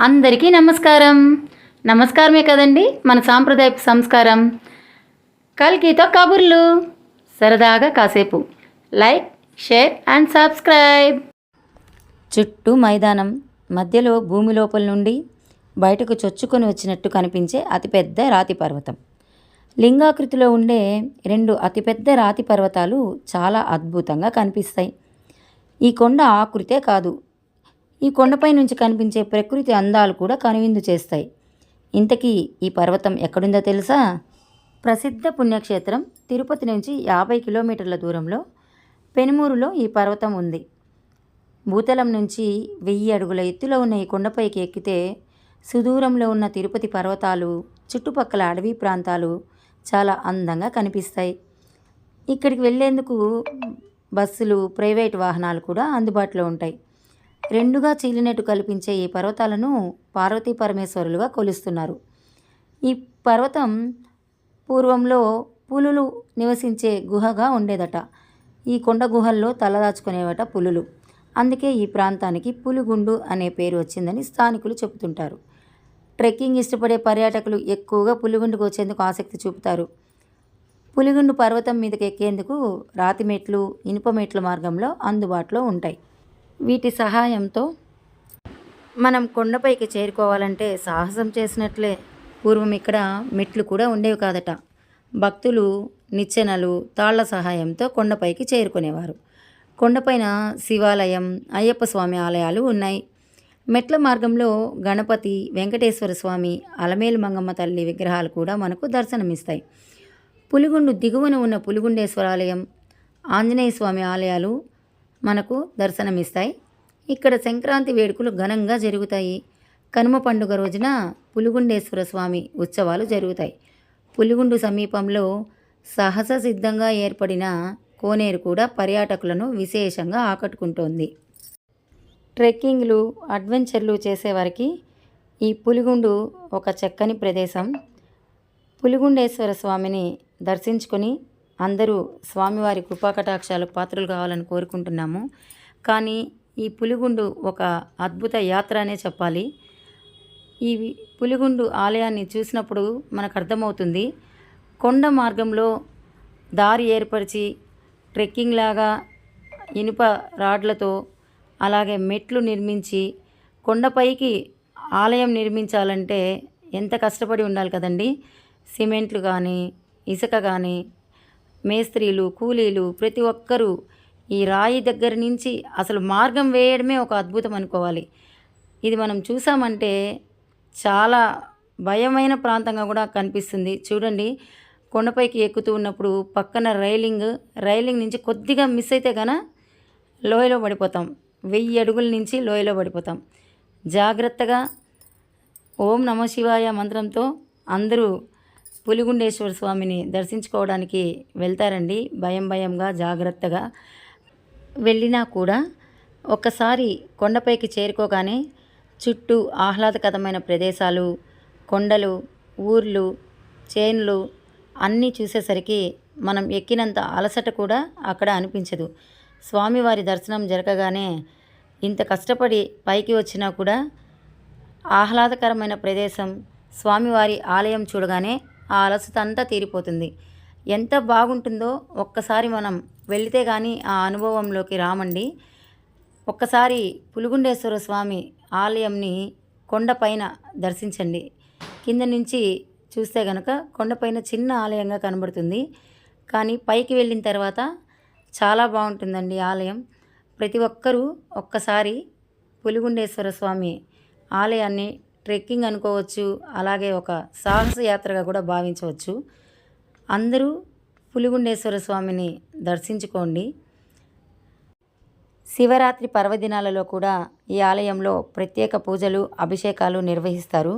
అందరికీ నమస్కారం. నమస్కారమే కదండి మన సాంప్రదాయపు సంస్కారం. కల్కితో కబుర్లు. సరదాగా కాసేపు. Like share and subscribe. చుట్టూ మైదానం మధ్యలో భూమి లోపల నుండి బయటకు చొచ్చుకొని వచ్చినట్టు కనిపించే అతిపెద్ద రాతి పర్వతం. లింగాకృతిలో ఉండే రెండు అతిపెద్ద రాతి పర్వతాలు చాలా అద్భుతంగా కనిపిస్తాయి. ఈ కొండ ఆకృతే కాదు ఈ కొండపై నుంచి కనిపించే ప్రకృతి అందాలు కూడా కనువిందు చేస్తాయి. ఇంతకీ ఈ పర్వతం ఎక్కడుందో తెలుసా? ప్రసిద్ధ పుణ్యక్షేత్రం తిరుపతి నుంచి యాభై కిలోమీటర్ల దూరంలో పెనుమూరులో ఈ పర్వతం ఉంది. భూతలం నుంచి వెయ్యి అడుగుల ఎత్తులో ఉన్న ఈ కొండపైకి ఎక్కితే సుదూరంలో ఉన్న తిరుపతి పర్వతాలు చుట్టుపక్కల అడవి ప్రాంతాలు చాలా అందంగా కనిపిస్తాయి. ఇక్కడికి వెళ్ళేందుకు బస్సులు ప్రైవేట్ వాహనాలు కూడా అందుబాటులో ఉంటాయి. రెండుగా చీలినట్టు కల్పించే ఈ పర్వతాలను పార్వతీ పరమేశ్వరులుగా కొలుస్తున్నారు. ఈ పర్వతం పూర్వంలో పులులు నివసించే గుహగా ఉండేదట. ఈ కొండ గుహల్లో తలదాచుకునేవట పులులు. అందుకే ఈ ప్రాంతానికి పులిగుండు అనే పేరు వచ్చిందని స్థానికులు చెబుతుంటారు. ట్రెక్కింగ్ ఇష్టపడే పర్యాటకులు ఎక్కువగా పులిగుండుకు వచ్చేందుకు ఆసక్తి చూపుతారు. పులిగుండు పర్వతం మీదకి ఎక్కేందుకు రాతి మెట్లు ఇనుప మెట్ల మార్గంలో అందుబాటులో ఉంటాయి. వీటి సహాయంతో మనం కొండపైకి చేరుకోవాలంటే సాహసం చేసినట్లే. పూర్వం ఇక్కడ మెట్లు కూడా ఉండేవి కాదట. భక్తులు నిచ్చెనలు తాళ్ళ సహాయంతో కొండపైకి చేరుకునేవారు. కొండపైన శివాలయం అయ్యప్ప స్వామి ఆలయాలు ఉన్నాయి. మెట్ల మార్గంలో గణపతి వెంకటేశ్వర స్వామి అలమేలు మంగమ్మ తల్లి విగ్రహాలు కూడా మనకు దర్శనమిస్తాయి. పులిగుండు దిగువన ఉన్న పులిగుండేశ్వర ఆలయం ఆంజనేయ స్వామి ఆలయాలు మనకు దర్శనమిస్తాయి. ఇక్కడ సంక్రాంతి వేడుకలు ఘనంగా జరుగుతాయి. కనుమ పండుగ రోజున పులిగుండేశ్వర స్వామి ఉత్సవాలు జరుగుతాయి. పులిగుండు సమీపంలో సహజ సిద్ధంగా ఏర్పడిన కోనేరు కూడా పర్యాటకులను విశేషంగా ఆకట్టుకుంటోంది. ట్రెక్కింగ్లు అడ్వెంచర్లు చేసేవారికి ఈ పులిగుండు ఒక చక్కని ప్రదేశం. పులిగుండేశ్వర స్వామిని దర్శించుకొని అందరూ స్వామివారి కృపాకటాక్షాలు పాత్రలు కావాలని కోరుకుంటున్నాము. కానీ ఈ పులిగుండు ఒక అద్భుత యాత్ర అనే చెప్పాలి. ఈ పులిగుండు ఆలయాన్ని చూసినప్పుడు మనకు అర్థమవుతుంది. కొండ మార్గంలో దారి ఏర్పరిచి ట్రెక్కింగ్ లాగా ఇనుప రాడ్లతో అలాగే మెట్లు నిర్మించి కొండపైకి ఆలయం నిర్మించాలంటే ఎంత కష్టపడి ఉండాలి కదండి? సిమెంట్లు కానీ ఇసుక కానీ మేస్త్రీలు కూలీలు ప్రతి ఒక్కరూ ఈ రాయి దగ్గర నుంచి అసలు మార్గం వేయడమే ఒక అద్భుతం అనుకోవాలి. ఇది మనం చూసామంటే చాలా భయమైన ప్రాంతంగా కూడా కనిపిస్తుంది. చూడండి కొండపైకి ఎక్కుతూ ఉన్నప్పుడు పక్కన రైలింగ్ రైలింగ్ నుంచి కొద్దిగా మిస్ అయితే కన లోయలో పడిపోతాం. వెయ్యి అడుగుల నుంచి లోయలో పడిపోతాం. జాగ్రత్తగా ఓం నమ శివాయ మంత్రంతో అందరూ పులిగుండేశ్వర స్వామిని దర్శించుకోవడానికి వెళ్తారండి. భయం భయంగా జాగ్రత్తగా. వెళ్ళినా కూడా ఒక్కసారి కొండపైకి చేరుకోగానే చుట్టూ ఆహ్లాదకరమైన ప్రదేశాలు కొండలు ఊర్లు చేన్లు అన్నీ చూసేసరికి మనం ఎక్కినంత అలసట కూడా అక్కడ అనిపించదు. స్వామివారి దర్శనం జరగగానే ఇంత కష్టపడి పైకి వచ్చినా కూడా ఆహ్లాదకరమైన ప్రదేశం స్వామివారి ఆలయం చూడగానే ఆ అలసట అంతా తీరిపోతుంది. ఎంత బాగుంటుందో ఒక్కసారి మనం వెళితే కానీ ఆ అనుభవంలోకి రామండి. ఒక్కసారి పులిగుండేశ్వర స్వామి ఆలయంని కొండపైన దర్శించండి. కింద నుంచి చూస్తే కనుక కొండపైన చిన్న ఆలయంగా కనబడుతుంది. కానీ పైకి వెళ్ళిన తర్వాత చాలా బాగుంటుందండి ఆలయం. ప్రతి ఒక్కరూ ఒక్కసారి పులిగుండేశ్వర స్వామి ఆలయాన్ని ట్రెక్కింగ్ అనుకోవచ్చు అలాగే ఒక సాహస యాత్రగా కూడా భావించవచ్చు. అందరూ పులిగుండేశ్వర స్వామిని దర్శించుకోండి. శివరాత్రి పర్వదినాలలో కూడా ఈ ఆలయంలో ప్రత్యేక పూజలు అభిషేకాలు నిర్వహిస్తారు.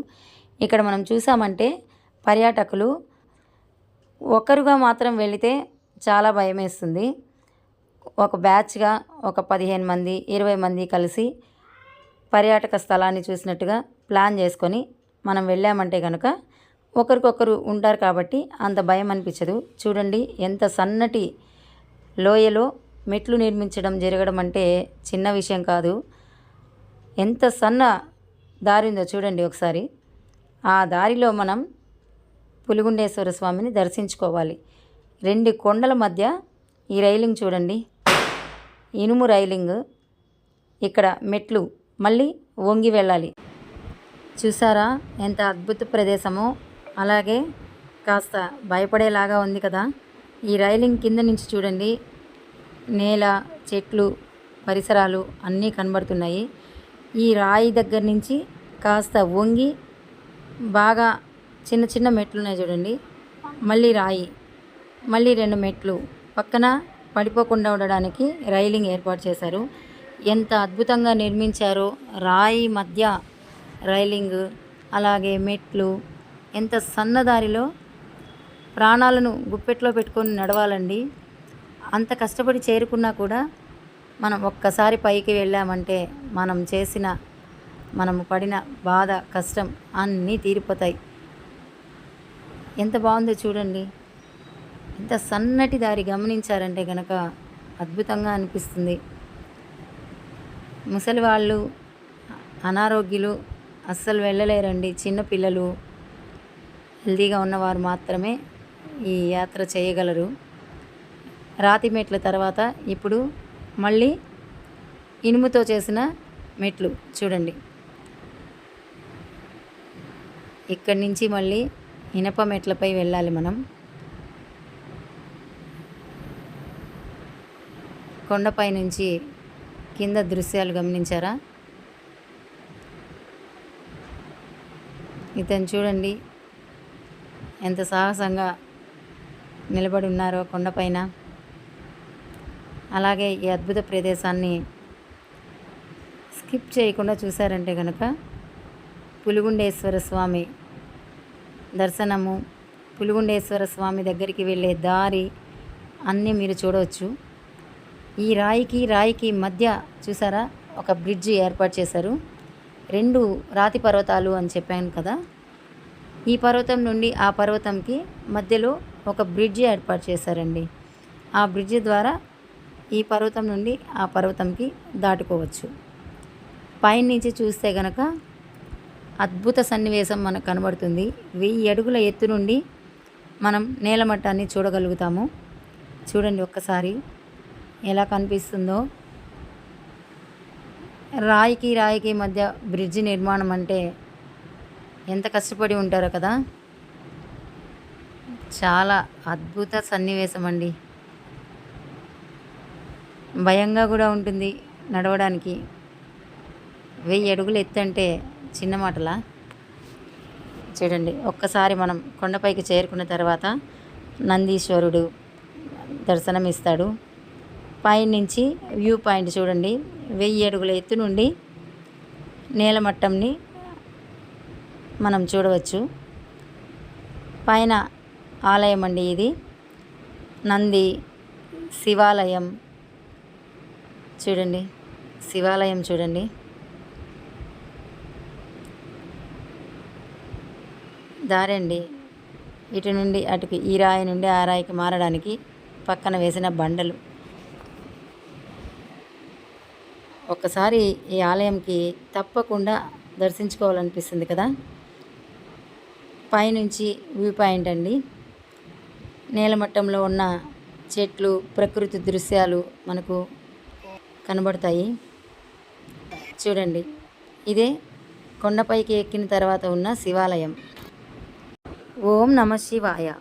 ఇక్కడ మనం చూసామంటే పర్యాటకులు ఒకరుగా మాత్రం వెళితే చాలా భయం వేస్తుంది ఒక బ్యాచ్గా ఒక పదిహేను మంది ఇరవై మంది కలిసి పర్యాటక స్థలాన్ని చూసినట్టుగా ప్లాన్ చేసుకొని మనం వెళ్ళామంటే కనుక ఒకరికొకరు ఉంటారు కాబట్టి అంత భయం అనిపించదు. చూడండి ఎంత సన్నటి లోయలో మెట్లు నిర్మించడం జరగడం అంటే చిన్న విషయం కాదు. ఎంత సన్న దారి ఉందో చూడండి ఒకసారి. ఆ దారిలో మనం పులిగుండేశ్వర స్వామిని దర్శించుకోవాలి. రెండు కొండల మధ్య ఈ రైలింగ్ చూడండి. ఇనుము రైలింగ్. ఇక్కడ మెట్లు మళ్ళీ వంగి వెళ్ళాలి. చూసారా? ఎంత అద్భుత ప్రదేశమో. అలాగే కాస్త భయపడేలాగా ఉంది కదా. ఈ రైలింగ్ కింద నుంచి చూడండి. నేల చెట్లు పరిసరాలు అన్నీ కనబడుతున్నాయి. ఈ రాయి దగ్గర నుంచి కాస్త వంగి బాగా చిన్న చిన్న మెట్లు ఉన్నాయి చూడండి. మళ్ళీ రాయి మళ్ళీ రెండు మెట్లు. పక్కన పడిపోకుండా ఉండడానికి రైలింగ్ ఏర్పాటు చేశారు. ఎంత అద్భుతంగా నిర్మించారో రాయి మధ్య రైలింగ్ అలాగే మెట్లు ఎంత సన్నదారిలో ప్రాణాలను గుప్పెట్లో పెట్టుకొని నడవాలండి. అంత కష్టపడి చేరుకున్నా కూడా మనం ఒక్కసారి పైకి వెళ్ళామంటే మనం చేసిన మనము పడిన బాధ కష్టం అన్నీ తీరిపోతాయి. ఎంత బాగుందో చూడండి. ఎంత సన్నటి దారి గమనించారంటే కనుక అద్భుతంగా అనిపిస్తుంది. ముసలి వాళ్ళు అనారోగ్యులు అస్సలు వెళ్ళలేరండి. చిన్న పిల్లలు హెల్తీగా ఉన్నవారు మాత్రమే ఈ యాత్ర చేయగలరు. రాతి మెట్ల తర్వాత ఇప్పుడు మళ్ళీ ఇనుముతో చేసిన మెట్లు చూడండి. ఇక్కడి నుంచి మళ్ళీ ఇనప మెట్లపై వెళ్ళాలి మనం. కొండపై నుంచి కింద దృశ్యాలు గమనించారా? ఇతను చూడండి ఎంత సాహసంగా నిలబడి ఉన్నారో కొండపైన. అలాగే ఈ అద్భుత ప్రదేశాన్ని స్కిప్ చేయకుండా చూసారంటే కనుక పులిగుండేశ్వర స్వామి దర్శనము పులిగుండేశ్వర స్వామి దగ్గరికి వెళ్ళే దారి అన్నీ మీరు చూడవచ్చు. ఈ రాయికి రాయికి మధ్య చూసారా? ఒక బ్రిడ్జి ఏర్పాటు చేశారు. రెండు రాతి పర్వతాలు అని చెప్పాను కదా. ఈ పర్వతం నుండి ఆ పర్వతంకి మధ్యలో ఒక బ్రిడ్జి ఏర్పాటు చేశారండి. ఆ బ్రిడ్జి ద్వారా ఈ పర్వతం నుండి ఆ పర్వతంకి దాటుకోవచ్చు. పైనుంచి చూస్తే గనక అద్భుత సన్నివేశం మనకు కనబడుతుంది. వెయ్యి అడుగుల ఎత్తు నుండి మనం నేలమట్టాన్ని చూడగలుగుతాము. చూడండి ఒక్కసారి ఎలా కనిపిస్తుందో. రాయికి రాయికి మధ్య బ్రిడ్జి నిర్మాణం అంటే ఎంత కష్టపడి ఉంటారో కదా? చాలా అద్భుత సన్నివేశం అండి భయంగా కూడా ఉంటుంది నడవడానికి. వెయ్యి అడుగులు ఎత్తంటే చిన్న మాటలా? చూడండి ఒక్కసారి మనం కొండపైకి చేరుకున్న తర్వాత నందీశ్వరుడు దర్శనం ఇస్తాడు పైనుంచి వ్యూ పాయింట్ చూడండి. వెయ్యి అడుగుల ఎత్తు నుండి నేలమట్టంని మనం చూడవచ్చు. పైన ఆలయం అండి ఇది. నంది శివాలయం. చూడండి. శివాలయం చూడండి. దారండి ఇటు నుండి అటుకి ఈ రాయి నుండి ఆ రాయికి మారడానికి పక్కన వేసిన బండలు. ఒక్కసారి ఈ ఆలయంకి తప్పకుండా దర్శించుకోవాలనిపిస్తుంది కదా? పైనుంచి వ్యూ పాయింట్ అండి. నేలమట్టంలో ఉన్న చెట్లు ప్రకృతి దృశ్యాలు మనకు కనబడతాయి. చూడండి ఇదే కొండపైకి ఎక్కిన తర్వాత ఉన్న శివాలయం. ఓం నమ శివాయ.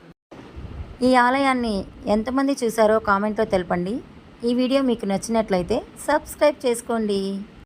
ఈ ఆలయాన్ని ఎంతమంది చూసారో కామెంట్లో తెలపండి. ఈ వీడియో మీకు నచ్చినట్లయితే సబ్స్క్రైబ్ చేసుకోండి.